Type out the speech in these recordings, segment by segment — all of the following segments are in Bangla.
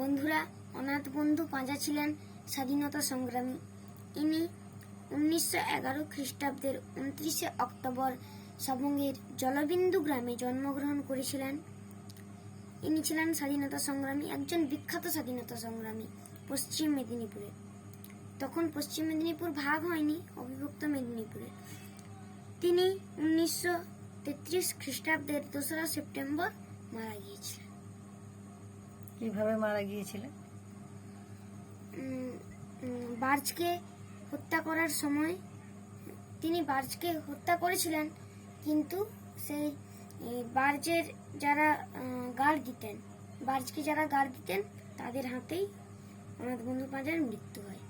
বন্ধুরা, অনাথ বন্ধু পাঁজা ছিলেন স্বাধীনতা সংগ্রামী। ইনি উনিশশো এগারো খ্রিস্টাব্দের উনত্রিশে অক্টোবর সাবঙ্গের জলবিন্দু গ্রামে জন্মগ্রহণ করেছিলেন। ইনি ছিলেন স্বাধীনতা সংগ্রামী, একজন বিখ্যাত স্বাধীনতা সংগ্রামী, পশ্চিম মেদিনীপুরে। তখন পশ্চিম মেদিনীপুর ভাগ হয়নি, অবিভক্ত মেদিনীপুরে। তিনি উনিশশো তেত্রিশ খ্রিস্টাব্দের দোসরা সেপ্টেম্বর মারা গিয়েছিলেন। কীভাবে মারা গিয়েছিলেন? বার্জকে হত্যা করার সময় তিনি বার্জকে হত্যা করেছিলেন, কিন্তু সেই বার্জের যারা গার্ড দিতেন, বার্জকে যারা গার্ড দিতেন, তাদের হাতেই অনাথ বন্ধু পাঁজার মৃত্যু হয়,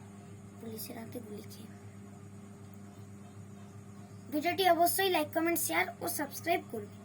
পুলিশের হাতে গুলি খেয়ে। ভিডিওটি অবশ্যই লাইক, কমেন্ট, শেয়ার ও সাবস্ক্রাইব করবে।